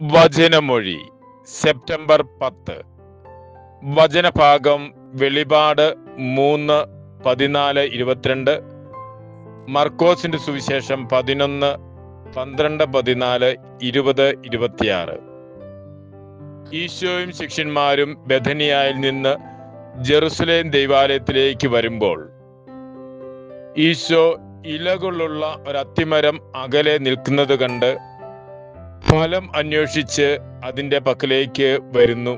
വചനമൊഴി September പത്ത്. വചനഭാഗം വെളിപാട് മൂന്ന് പതിനാല് ഇരുപത്തിരണ്ട്. മർക്കോസിന്റെ സുവിശേഷം പതിനൊന്ന് പന്ത്രണ്ട് പതിനാല് ഇരുപത് ഇരുപത്തിയാറ്. ഈശോയും ശിഷ്യന്മാരും ബഥനിയായിൽ നിന്ന് ജെറുസലേം ദൈവാലയത്തിലേക്ക് വരുമ്പോൾ ഈശോ ഇലകളുള്ള ഒരു അകലെ നിൽക്കുന്നത് കണ്ട് ഫലം അന്വേഷിച്ച് അതിന്റെ പക്കലേക്ക് വരുന്നു.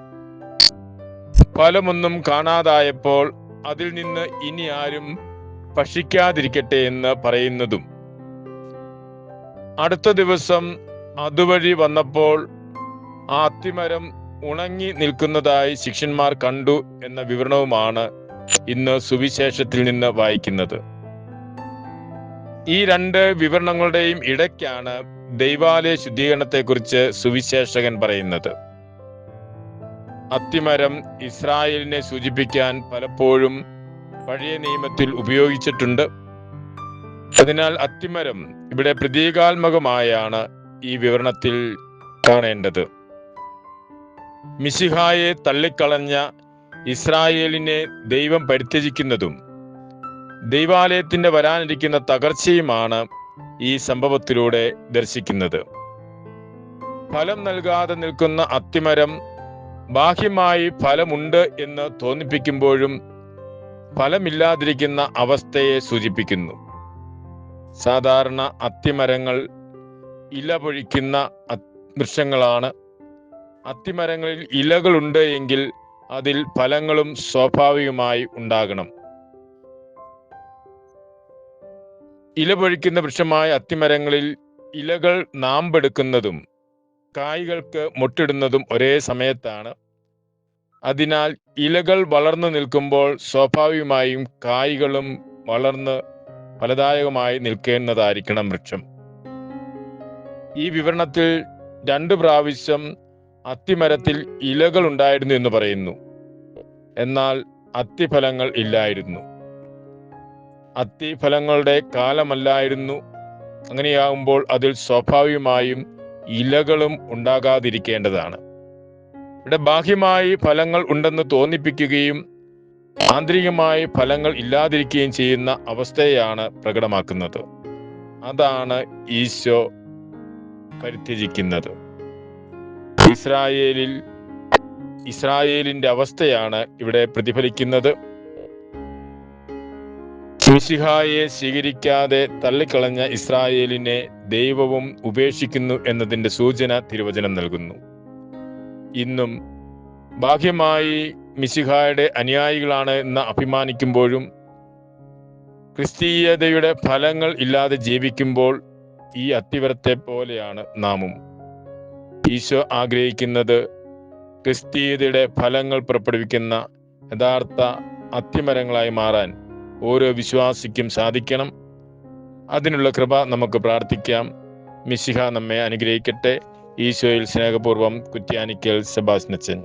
ഫലമൊന്നും കാണാതായപ്പോൾ അതിൽ നിന്ന് ഇനി ആരും ഭക്ഷിക്കാതിരിക്കട്ടെ എന്ന് പറയുന്നതും. അടുത്ത ദിവസം അതുവഴി വന്നപ്പോൾ ആ അത്തിമരം ഉണങ്ങി നിൽക്കുന്നതായി ശിഷ്യന്മാർ കണ്ടു എന്ന വിവരണവുമാണ് ഇന്ന് സുവിശേഷത്തിൽ നിന്ന് വായിക്കുന്നത്. ഈ രണ്ട് വിവരണങ്ങളുടെയും ഇടയ്ക്കാണ് ദൈവാലയ ശുദ്ധീകരണത്തെക്കുറിച്ച് സുവിശേഷകൻ പറയുന്നത്. അത്തിമരം ഇസ്രായേലിനെ സൂചിപ്പിക്കാൻ പലപ്പോഴും പഴയ നിയമത്തിൽ ഉപയോഗിച്ചിട്ടുണ്ട്. അതിനാൽ അത്തിമരം ഇവിടെ പ്രതീകാത്മകമായാണ് ഈ വിവരണത്തിൽ കാണേണ്ടത്. മിശിഹായെ തള്ളിക്കളഞ്ഞ ഇസ്രായേലിനെ ദൈവം പരിത്യജിക്കുന്നതും ദൈവാലയത്തിന്റെ വരാനിരിക്കുന്ന തകർച്ചയുമാണ് ഈ സംഭവത്തിലൂടെ ദർശിക്കുന്നത്. ഫലം നൽകാതെ നിൽക്കുന്ന അത്തിമരം ബാഹ്യമായി ഫലമുണ്ട് എന്ന് തോന്നിപ്പിക്കുമ്പോഴും ഫലമില്ലാതിരിക്കുന്ന അവസ്ഥയെ സൂചിപ്പിക്കുന്നു. സാധാരണ അത്തിമരങ്ങൾ ഇല പൊഴിക്കുന്ന വൃക്ഷങ്ങളാണ്. അത്തിമരങ്ങളിൽ ഇലകളുണ്ട് എങ്കിൽ അതിൽ ഫലങ്ങളും സ്വാഭാവികമായി ഉണ്ടാകണം. ഇല പൊഴിക്കുന്ന വൃക്ഷമായ അത്തിമരങ്ങളിൽ ഇലകൾ നാമ്പെടുക്കുന്നതും കായ്കൾക്ക് മുട്ടിടുന്നതും ഒരേ സമയത്താണ്. അതിനാൽ ഇലകൾ വളർന്നു നിൽക്കുമ്പോൾ സ്വാഭാവികമായും കായ്കളും വളർന്ന് ഫലദായകമായി നിൽക്കേണ്ടതായിരിക്കണം വൃക്ഷം. ഈ വിവരണത്തിൽ രണ്ടു പ്രാവശ്യം അത്തിമരത്തിൽ ഇലകൾ ഉണ്ടായിരുന്നു എന്ന് പറയുന്നു. എന്നാൽ അത്തിഫലങ്ങൾ ഇല്ലായിരുന്നു. അത്തിഫലങ്ങളുടെ കാലമല്ലായിരുന്നു. അങ്ങനെയാകുമ്പോൾ അതിൽ സ്വാഭാവികമായും ഇലകളും ഉണ്ടാകാതിരിക്കേണ്ടതാണ്. ഇവിടെ ബാഹ്യമായി ഫലങ്ങൾ ഉണ്ടെന്ന് തോന്നിപ്പിക്കുകയും ആന്തരികമായി ഫലങ്ങൾ ഇല്ലാതിരിക്കുകയും ചെയ്യുന്ന അവസ്ഥയാണ് പ്രകടമാക്കുന്നത്. അതാണ് ഈശോ പരിത്യജിക്കുന്നത്. ഇസ്രായേലിൽ ഇസ്രായേലിന്റെ അവസ്ഥയാണ് ഇവിടെ പ്രതിഫലിക്കുന്നത്. മിശിഹായെ സ്വീകരിക്കാതെ തള്ളിക്കളഞ്ഞ ഇസ്രായേലിനെ ദൈവവും ഉപേക്ഷിക്കുന്നു എന്നതിന്റെ സൂചന തിരുവചനം നൽകുന്നു. ഇന്നും ബാഹ്യമായി മിസിഹായുടെ അനുയായികളാണ് എന്ന് അഭിമാനിക്കുമ്പോഴും ക്രിസ്തീയതയുടെ ഫലങ്ങൾ ഇല്ലാതെ ജീവിക്കുമ്പോൾ ഈ അത്തിവരത്തെ പോലെയാണ് നാമും. ഈശോ ആഗ്രഹിക്കുന്നത് ക്രിസ്തീയതയുടെ ഫലങ്ങൾ പുറപ്പെടുവിക്കുന്ന യഥാർത്ഥ അത്തിമരങ്ങളായി മാറാൻ ഓരോ വിശ്വാസിക്കും സാധിക്കണം. അതിനുള്ള കൃപ നമുക്ക് പ്രാർത്ഥിക്കാം. മിശിഹ നമ്മെ അനുഗ്രഹിക്കട്ടെ. ഈശോയിൽ സ്നേഹപൂർവം കുറ്റ്യാനിക്കൽ സെബാസ്നച്ചൻ